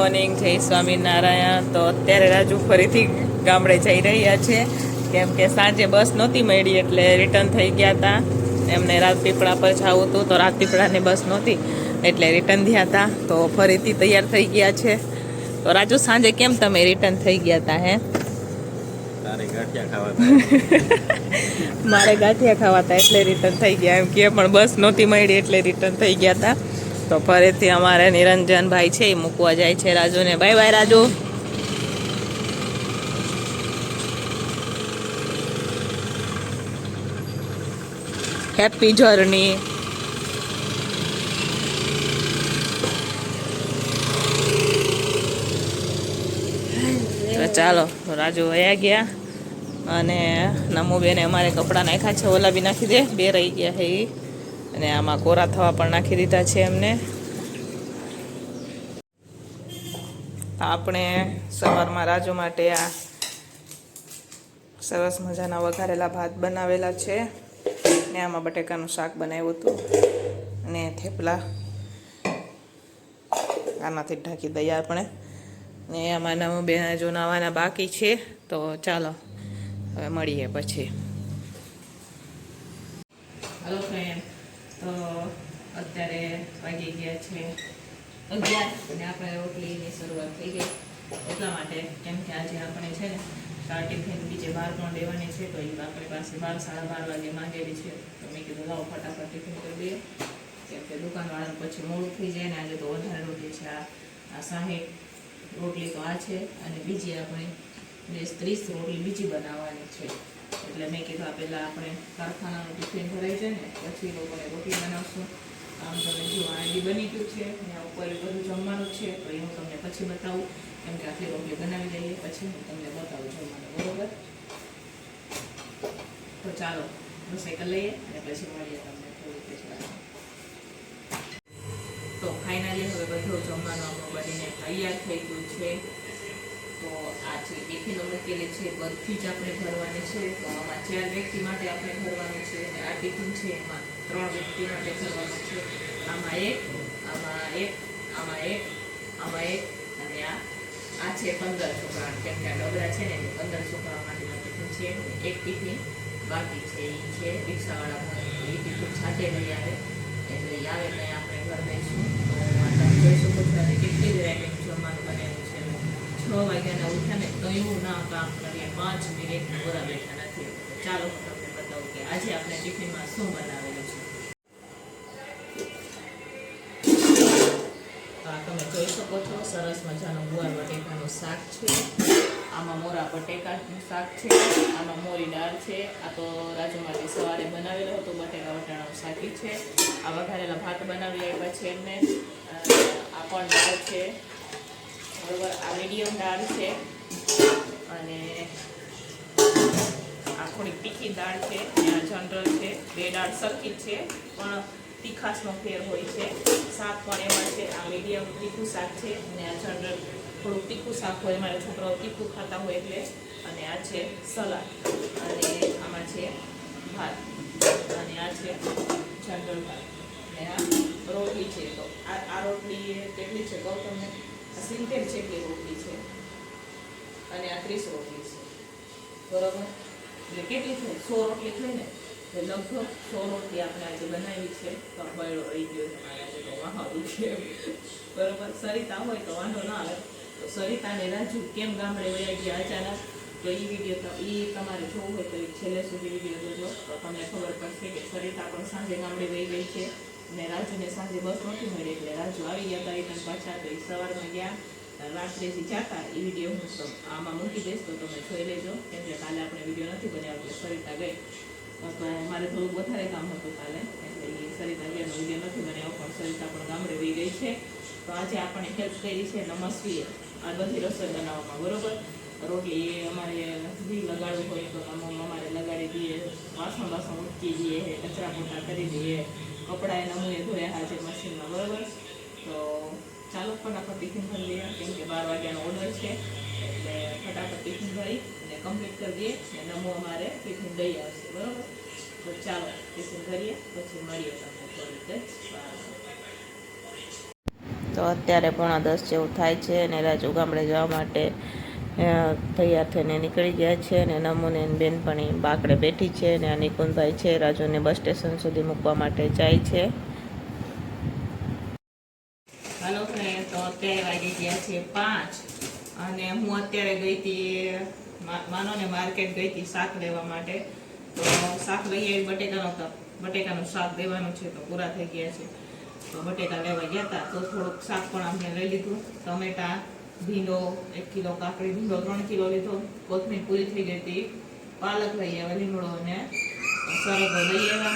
Morning જય સ્વામિનારાયણ. તો અત્યારે રાજુ ફરીથી ગામડે જઈ રહ્યા છે. કેમ કે સાંજે બસ નહોતી મળી એટલે રિટર્ન થઈ ગયા હતા એમને રાજપીપળા પર જવું હતું તો રાજપીપળાની બસ નહોતી એટલે રિટર્ન થયા હતા તો ફરીથી તૈયાર થઈ ગયા છે. તો રાજુ સાંજે કેમ તમે રિટર્ન થઈ ગયા હતા હે? મારે ગાંઠિયા ખાવા હતા એટલે રિટર્ન થઈ ગયા. એમ કે પણ બસ નહોતી મળી એટલે રિટર્ન થઈ ગયા હતા તો ફરીથી અમારે નિરંજનભાઈ છે, એ મૂકવા જાય છે રાજુને. Bye bye Raju. Happy journey ચાલો, રાજુ વયા ગયા અને નમુબેને અમારે કપડાં નાખ્યા છે, ઓલા બી નાખી દે, બે રહી ગયા છે એ અને આમાં કોરા થવા પણ નાખી દીધા છે એમને. આપણે સવારમાં રાજુ માટે આ સરસ મજાના વઘારેલા ભાત બનાવેલા છે. ને આમાં બટેકાનું શાક બનાવ્યું હતું. અને થેપલા. આનાથી ઢાંકી દઈએ આપણે. ને આમાં નવું બે હજુ નવાના બાકી છે. તો ચાલો, હવે મળીએ પછી. હલો ફ્રેન્ડ તો અત્યારે વાગી ગયા છે અગિયાર અને આપણે રોટલીની શરૂઆત થઈ ગઈ. એટલા માટે કેમ કે આજે આપણે છે ને ચાર ટિફિન બીજે બહાર પણ લેવાની છે, તો એ આપણી પાસે બાર, સાડા બાર વાગે માંગેલી છે. તો મેં કીધું, લાવો ફટાફટ ટિફિન કરી દઈએ. કેમ કે દુકાનવાળાને પછી મોડું થઈ જાય ને આજે તો વધારે રોટલી છે. આ આ સાહીઠ રોટલી તો આ છે. અને બીજી આપણે ત્રીસ રોટલી બીજી બનાવવાની છે. એટલે મેં કીધું પહેલાં આપણે કારખાનાનું ટિફિન ભરાઈ જાય ને, પછી લોકોને રોટી બનાવશું. આમ તમે જો આંડી બની ગયું છે અને ઉપર બધું જમવાનું છે, તો એ હું તમને પછી બતાવું. કેમ કે આખી રોટલી બનાવી લઈએ, પછી હું તમને બતાવું જમવાનું, બરોબર? તો ચાલો રસોઈ કરી લઈએ અને પછી મળીએ તમને જ વારમાં. તો ફાઇનલી હવે બધું જમવાનું આપણું બનીને તૈયાર થઈ ગયું છે. તો આ જે ટિફિનો મૂકેલી છે બધી જ આપણે ભરવાની છે. તો આમાં ચાર વ્યક્તિ માટે આપણે ભરવાની છે અને આ ટિફિન છે, એમાં ત્રણ વ્યક્તિ માટે ભરવાનું છે. આમાં એક આમાં એક આમાં એક આમાં એક અને આ આ છે પંદર છોકરા કેમ કે આ ડબરા છે ને એ પંદર છોકરા માટેનું ટિફિન છે. એક ટિફિન બાકી છે. એ છે રિક્ષાવાળા એ ટિફિન સાથે લઈ આવે. એટલે આવે ને આપણે ઘર દઈશું તો જોઈ શકો છો. કેટલી વેરાયટી છ વાગ્યાના ઉઠ્યા ને કયું ના કામ કરીએ, પાંચ મિનિટ પૂરા બેઠા નથી. ચાલો હું તમને બતાવું કે આજે આપણે ટિફિનમાં શું બનાવેલું છે. તો તમે જોઈ શકો છો, સરસ મજાનું ગુવાર બટેકાનું શાક છે. આમાં મોરા બટેકાનું શાક છે, આમાં મોરી દાળ છે, આ તો રાજુમાંથી સવારે બનાવેલો હતો, બટેકા વટાણાનું શાકી છે. આ વઘારેલા ભાત બનાવી આપ્યા છે એમને. આ પણ દાળ છે. બરોબર, આ મીડિયમ દાળ છે. અને આ થોડી તીખી દાળ છે અને આ જનરલ છે, બે દાળ સરખી છે, પણ તીખાશનો ફેર હોય છે. શાક પણ એમાં છે, આ મીડિયમ તીખું શાક છે, અને આ જનરલ થોડુંક તીખું શાક હોય, મારા છોકરાઓ તીખું ખાતા હોય એટલે. અને આ છે સલાડ, અને આમાં છે ભાત, અને આ છે જનરલ ભાત. અને આ રોટલી છે. તો આ રોટલી કેટલી છે? કહું તમને. સિત્તેર જેટલી રોટલી છે. અને આ ત્રીસ રોટલી છે. બરોબર? એટલે કેટલી થઈ? સો રોટલી થઈ ને? એટલે લગભગ સો રોટલી આપણે આજે બનાવી છે. તો બળો રહી ગયો છે, મારે આજે તો વાહરું છે. બરોબર? સરિતા હોય તો વાંધો ના આવે. તો સરિતાને રાજુ કેમ ગામડે વયા ગયા અચાનક? તો એ વીડિયો એ તમારે જોવું હોય તો છેલ્લે સુધી વીડિયો જોજો. તો તમને ખબર પડશે કે સરિતા પણ સાંજે ગામડે વહી ગઈ છે. અને રાજુને સાંજે બસ નહોતી મળી એટલે રાજુ આવી ગયા હતા રિટર્ન પાછા તો એ સવારમાં ગયા રાત્રેથી જતા. એ વીડિયો હું આમાં મૂકી દઈશ તો તમે જોઈ લેજો, કેમ કે કાલે આપણે વીડિયો નથી બનાવ્યો સરિતા ગઈ. તો મારે થોડુંક વધારે કામ હતું કાલે, એટલે એ સરિતા ગયાનો વીડિયો નથી બનાવ્યો, પણ સરિતા પણ ગામડે રહી ગઈ છે. તો આજે આપણે હેલ્પ કરી છે નમસ્વીએ આ બધી રસોઈ બનાવવામાં, બરોબર? રોટલી એ અમારે ઘી લગાડવું હોય તો અમે અમારે લગાડી દઈએ વાસણ વાસણ ઉટકી દઈએ કચરા પોતા કરી દઈએ. કપડાં એના મુએ ધોયા હાજર મશીનમાં બરાબર? તો ચાલો ફટાફટ ટિફિન ભરી લઈએ, કેમ કે બાર વાગ્યાનો ઓર્ડર છે. એટલે ફટાફટ ટિફિન ભરી અને કમ્પ્લીટ કરી દઈએ અને નમો અમારે ટિફિન દઈ આવશે, બરાબર? તો ચાલો ટિફિન કરીએ પછી મળીએ તમને થોડીક જ તો અત્યારે પોણા દસ જેવું થાય છે અને રાજુ ગામડે જવા માટે તૈયાર થઈને નીકળી ગયા છે અને નમુને બેન બેનપણી બાકડે બેઠી છે અને આ નિકુંજભાઈ છે, રાજુને બસ સ્ટેશન સુધી મૂકવા માટે જાય છે. હાલો ફ્રેન્ડ તો અત્યારે વાગી ગયા છે પાંચ અને હું અત્યારે ગઈ હતી માનો ને માર્કેટ ગઈ હતી શાક લેવા માટે. તો શાક લઈ આવી, બટેકાનો બટેકાનું શાક દેવાનું છે, તો પૂરા થઈ ગયા છે. તો બટેકા લેવા ગયા હતા, તો થોડુંક શાક પણ અમને લઈ લીધું, ટમેટા ભીંડો, એક કિલો કાકડી ભીંડો, ત્રણ કિલો લીધો. કોથમીર પૂરી થઈ ગઈ હતી. પાલક લઈ આવ્યા, લીમડો અને સરગો લઈ આવ્યા.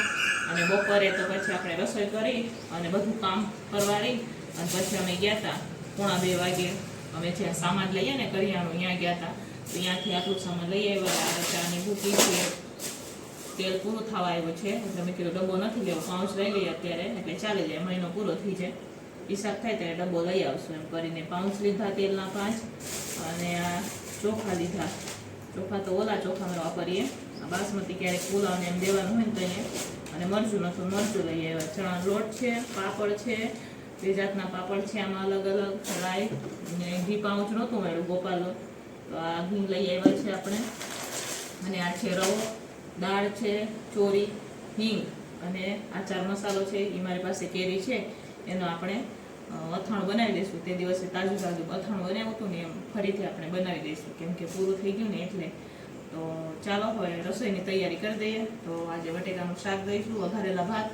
અને બપોરે તો પછી આપણે રસોઈ કરી અને બધું કામ કરવાની અને પછી અમે ગયા હતા પોણા બે વાગે. અમે જ્યાં સામાન લઈએ ને કરિયાણું ત્યાં ગયા હતા ત્યાંથી આટલું સામાન લઈ આવ્યા. ચાની ભૂકી છે. તેલ પૂરું થવા આવ્યું છે. એટલે મેં કીધું ડબ્બો નથી લેવો. પાઉચ લઈ લઈએ અત્યારે. એટલે ચાલી જાય. મહિનો પૂરો થઈ જાય. હિસાબ થાય ત્યારે ડબ્બો લઈ આવશું એમ કરીને પાઉન્સ લીધા તેલના પાંચ અને આ ચોખા લીધા. ચોખા તો ઓલા ચોખા અમે વાપરીએ. આ બાસમતી ક્યારેક પુલાવને એમ દેવાનું હોય ને તો અને મરચું નતું મરચું લઈ આવ્યા. ચણા લોટ છે, પાપડ છે, બે જાતના પાપડ છે, આમાં અલગ અલગ, રાઈ અને ઘી પાઉચ નહોતું મળ્યું ગોપાલો તો આ ઘી લઈ આવ્યા છે આપણે. અને આ છે રવો, દાળ છે, ચોરી, હિંગ અને આચાર મસાલો છે એ મારી પાસે કેરી છે. એનો આપણે અથાણું બનાવી દઈશું તે દિવસે તાજું તાજું અથાણું બનાવ્યું હતું ને એમ ફરીથી આપણે બનાવી દઈશું કેમ કે પૂરું થઈ ગયું ને એટલે, તો ચાલો હવે રસોઈની તૈયારી કરી દઈએ. તો આજે બટેકાનું શાક દઈશું, વઘારેલા ભાત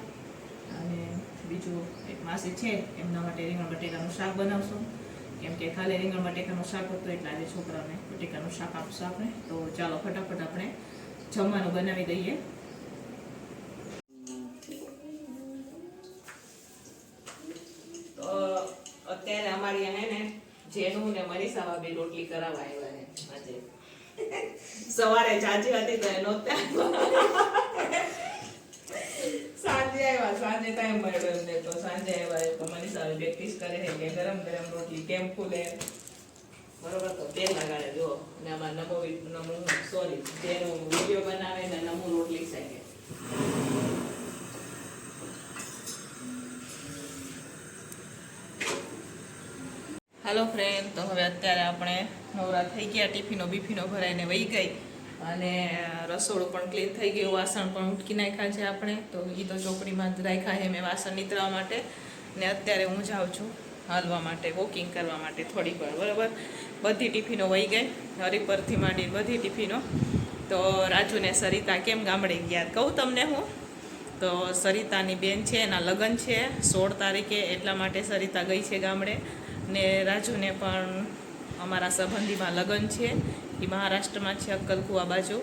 અને બીજું એક માસી છે, એમના માટે રીંગણ બટેકાનું શાક બનાવશું. કેમ કે ખાલી રીંગણ બટેકાનું શાક હતું એટલે આજે છોકરાઓને બટેકાનું શાક આપશું આપણે. તો ચાલો ફટાફટ આપણે જમવાનું બનાવી દઈએ તો અત્યારે અમારી હે ને જેનું ભાભી રોટલી કરાવવા આવ્યા ને આજે. સવારે ચાચી હતી તો એનો સાંજે આવ્યા, સાંજે ટાઈમ મળ્યો એમને તો સાંજે આવ્યા તો મનીષા ભાભી પ્રેક્ટિસ કરે છે કે ગરમ ગરમ રોટલી કેમ ફૂલે. બરોબર તો તેલ લગાડે, જો. ને આમાં નમો નમો સોરી તેનો વીડિયો બનાવે ને નમો રોટલી શકે હાલો ફ્રેન્ડ તો હવે અત્યારે આપણે નવરા થઈ ગયા, ટિફિનો બિફિનો ભરાઈને વહી ગઈ અને રસોડું પણ ક્લીન થઈ ગયું, વાસણ પણ ઉટકી નાખ્યા છે આપણે. તો એ તો ચોપડીમાં જ રાખ્યા છે મેં વાસણ નીતરવા માટે. ને અત્યારે હું જાઉં છું હાલવા માટે વોકિંગ કરવા માટે થોડીક વાર, બરાબર? બધી ટિફિનો વહી ગઈ. હરિપરથી માંડી બધી ટિફિનો. તો રાજુને સરિતા કેમ ગામડે ગયા? કહું તમને હું. તો સરિતાની બેન છે, એના લગ્ન છે, સોળ તારીખે એટલા માટે સરિતા ગઈ છે ગામડે. ને રાજુને પણ અમારા સંબંધીમાં લગ્ન છે. એ મહારાષ્ટ્રમાં છે અક્કલકુવા બાજુ.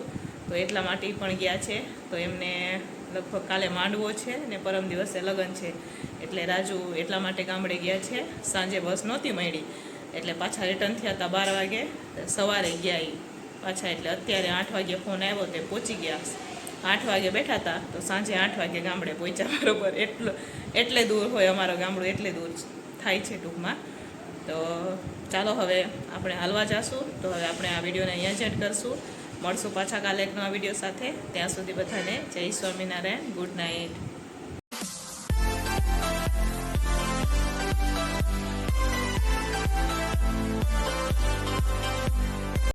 તો એટલા માટે પણ ગયા છે. તો એમને લગભગ કાલે માંડવો છે ને પરમ દિવસે લગ્ન છે. એટલે રાજુ એટલા માટે ગામડે ગયા છે. સાંજે બસ નહોતી મળી. એટલે પાછા રિટર્ન થયા હતા બાર વાગે. સવારે ગયા એ પાછા એટલે અત્યારે આઠ વાગે ફોન આવ્યો તે પહોંચી ગયા. આઠ વાગે બેઠા હતા. તો સાંજે આઠ વાગે ગામડે પહોંચ્યા બરાબર. એટલો, એટલે દૂર હોય અમારો ગામડું, એટલે દૂર થાય છે ટૂંકમાં. તો ચાલો હવે આપણે હાલવા જશું. તો હવે આપણે આ વિડીયોને અહીંયા જ એડ કરશું. મળશું પાછા કાલે એક નવા વીડિયો સાથે. ત્યાં સુધી બધાને જય સ્વામિનારાયણ. Good night.